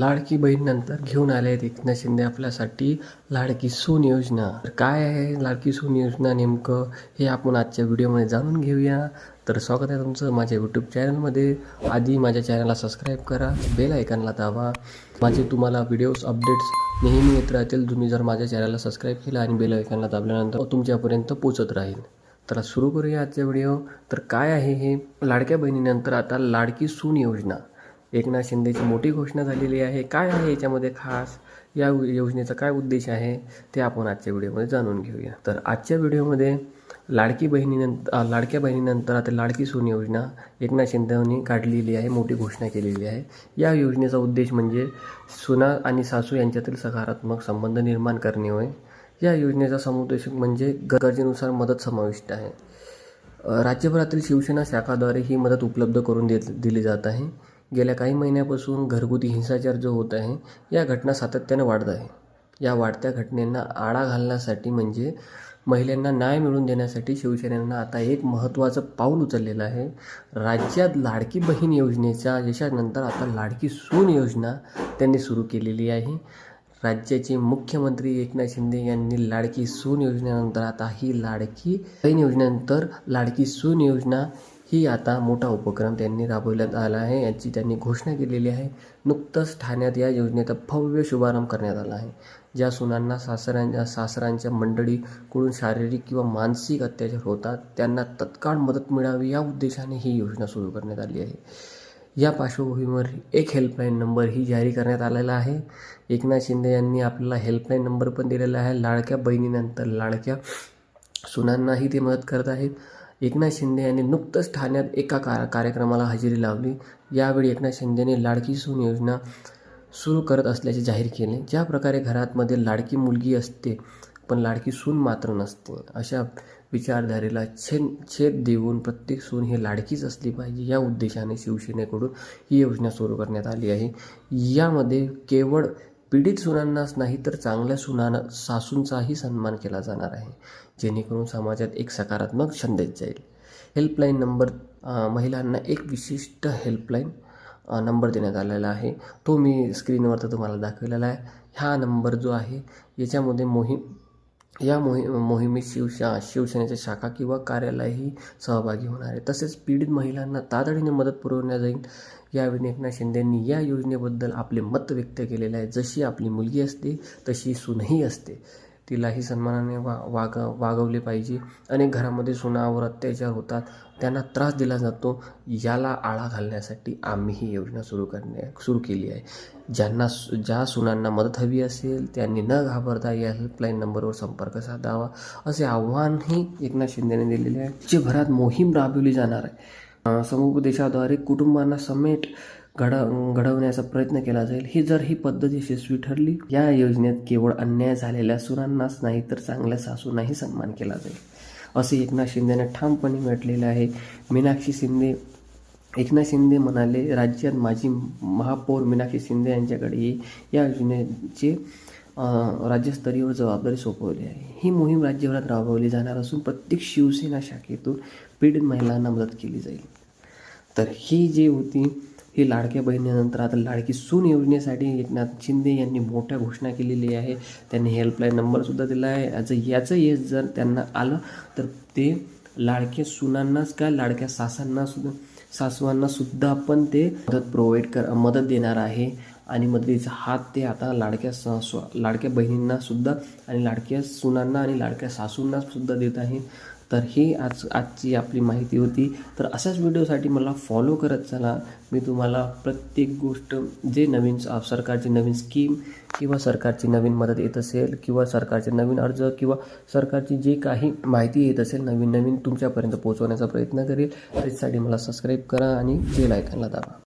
लाडकी बहीणनंतर घेऊन आले आहेत एकनाथ शिंदे आपल्यासाठी लाडकी सून योजना. तर काय आहे लाडकी सून योजना नेमकं? हे आपण आजच्या व्हिडिओमध्ये जाणून घेऊया. तर स्वागत आहे तुमचं माझ्या यूट्यूब चॅनलमध्ये आधी माझ्या चॅनलला सबस्क्राईब करा बेल ऐकनला दाबा. माझे तुम्हाला व्हिडिओज अपडेट्स नेहमी येत राहतील. तुम्ही जर माझ्या चॅनलला सबस्क्राईब केलं आणि बेल ऐकनला दाबल्यानंतर तुमच्यापर्यंत पोचत राहील. तर सुरू करूया आजचा व्हिडिओ तर काय आहे हे? लाडक्या बहिणीनंतर आता लाडकी सून योजना. एकनाथ शिंदेची मोठी घोषणा झालेली आहे. काय आहे याच्यामध्ये खास? या योजनेचा काय उद्देश आहे? ते आपण आजच्या व्हिडिओमध्ये जाणून घेऊया. तर आजच्या व्हिडिओमध्ये लाडकी बहिणीनंतर लाडक्या बहिणीनंतर आता लाडकी सून योजना एकनाथ शिंदेनी काढलेली आहे मोठी घोषणा केलेली आहे. या योजनेचा उद्देश म्हणजे सुना आणि सासू यांच्यातील सकारात्मक संबंध निर्माण करणे होय. या योजनेचा समुद्देश म्हणजे गरजेनुसार मदत समाविष्ट आहे. राज्यभरातील शिवसेना शाखाद्वारे ही मदत उपलब्ध करून देत दिली जात आहे. गेल्या काही महिन्यापासून घरगुती हिंसाचार जो होत आहे या घटना सातत्याने वाढत आहे. या वाढत्या घटनेंना आळा घालण्यासाठी म्हणजे महिलांना न्याय मिळवून देण्यासाठी शिवसेनेनं आता एक महत्त्वाचं पाऊल उचललेलं आहे. राज्यात लाडकी बहीण योजनेच्या यशानंतर आता लाडकी सून योजना त्यांनी सुरू केलेली आहे. राज्याचे मुख्यमंत्री एकनाथ शिंदे यांनी लाडकी सून योजनेनंतर आता ही लाडकी बहीण योजनेनंतर लाडकी सून योजना ही आता मोठा उपक्रम त्यांनी राबवण्यात आला आहे याची त्यांनी घोषणा केलेली आहे. नुकतंच ठाण्यात या योजनेचा भव्य शुभारंभ करण्यात आला आहे. ज्या सुनांना सासऱ्यांच्या सासऱ्यांच्या मंडळीकडून शारीरिक किंवा मानसिक अत्याचार होतात त्यांना तत्काळ मदत मिळावी या उद्देशाने ही योजना सुरू करण्यात आली आहे. या पार्श्वभूमीवर एक हेल्पलाईन नंबर ही जारी करण्यात आलेला आहे. एकनाथ शिंदे यांनी आपल्याला हेल्पलाईन नंबर पण दिलेला आहे. लाडक्या बहिणीनंतर लाडक्या सुनांनाही ते मदत करत आहेत. एकनाथ शिंदे यांनी नुकतंच ठाण्यात एका कार कार्यक्रमाला हजेरी लावली. यावेळी एकनाथ शिंदेने लाडकी सून योजना सुरू करत असल्याचे जाहीर केले. ज्या प्रकारे घरातमध्ये लाडकी मुलगी असते पण लाडकी सून मात्र नसते अशा विचारधारेला छेद छेद देऊन प्रत्येक सून ही लाडकीच असली पाहिजे या उद्देशाने शिवसेनेकडून ही योजना सुरू करण्यात आली आहे. यामध्ये केवळ पीडित सुनांनाच नाही तर चांगल्या सुनानं सासूंचाही सन्मान केला जाणार आहे जेणेकरून समाजात एक सकारात्मक संदेश जाईल. हेल्पलाईन नंबर महिलांना एक विशिष्ट हेल्पलाईन नंबर देण्यात आलेला आहे. तो मी स्क्रीनवर तर तुम्हाला दाखवलेला आहे. हा नंबर जो आहे याच्यामध्ये मोहीम या मोहि मोहिमेत शिवशा शिवसेनेच्या शाखा किंवा कार्यालयही सहभागी होणार आहे. तसेच पीडित महिलांना तातडीने मदत पुरवण्यात जाईल यावेळी एकनाथ शिंदेंनी या योजनेबद्दल आपले मत व्यक्त केलेले आहे. जशी आपली मुलगी असते तशी सूनही असते. तिलाही सन्मानाने वा वाग वागवले पाहिजे. अनेक घरामध्ये सुनावर अत्याचार होतात. त्यांना त्रास दिला जातो. याला आळा घालण्यासाठी आम्ही ही योजना सुरू करण्या सुरू केली आहे. ज्यांना सु- ज्या सुनांना मदत हवी असेल त्यांनी न घाबरता या हेल्पलाईन नंबरवर संपर्क साधावा. असे आव्हानही एकनाथ शिंदेने दिलेले आहे. राज्यभरात मोहीम राबवली जाणार आहे. समुपदेशाद्वारे कुटुंबांना समेट घड घडवण्याचा प्रयत्न केला जाईल. ही जर ही पद्धत यशस्वी ठरली या योजनेत केवळ अन्याय झालेल्या सुरांनाच नाही तर चांगल्या सासूंनाही सन्मान केला जाईल. असे एकनाथ शिंदेने ठामपणे म्हटलेले आहे. मीनाक्षी शिंदे एकनाथ शिंदे म्हणाले राज्यात माजी महापौर मीनाक्षी शिंदे यांच्याकडे या योजनेचे राज्यस्तरीय जबाबदारी सोपवली आहे. ही मोहीम राज्यभरात राबवली जाणार असून प्रत्येक शिवसेना शाखेतून पीडित महिलांना मदत केली जाईल. तर ही जी होती ही लाडक्या बहिणीनंतर आता लाडकी सून योजनेसाठी एकनाथ शिंदे यांनी मोठ्या घोषणा केलेली आहे. त्यांनी हेल्पलाईन नंबरसुद्धा दिला आहे. याचं याचं यश जर त्यांना आलं तर ते लाडक्या सुनांनाच काय लाडक्या सासांना सुद्धा सासवांना सुद्धा पण ते मदत प्रोव्हाइड कर मदत देणार आहे. आणि मदतीचा हात ते आता लाडक्या स स्व लाडक्या बहिणींना सुद्धा आणि लाडक्या सुनांना आणि लाडक्या सासूंना सुद्धा देत आहे. तर ही आज आजची आपली माहिती होती. तर अशाच व्हिडिओसाठी मला फॉलो करत चला. मी तुम्हाला प्रत्येक गोष्ट जे नवीन सरकारची नवीन स्कीम किंवा सरकारची नवीन मदत येत असेल किंवा सरकारचे नवीन अर्ज किंवा सरकारची जे काही माहिती येत असेल नवीन नवीन तुमच्यापर्यंत पोहोचवण्याचा प्रयत्न करेल. त्यासाठी मला सबस्क्राईब करा आणि बेल आयकनला दाबा.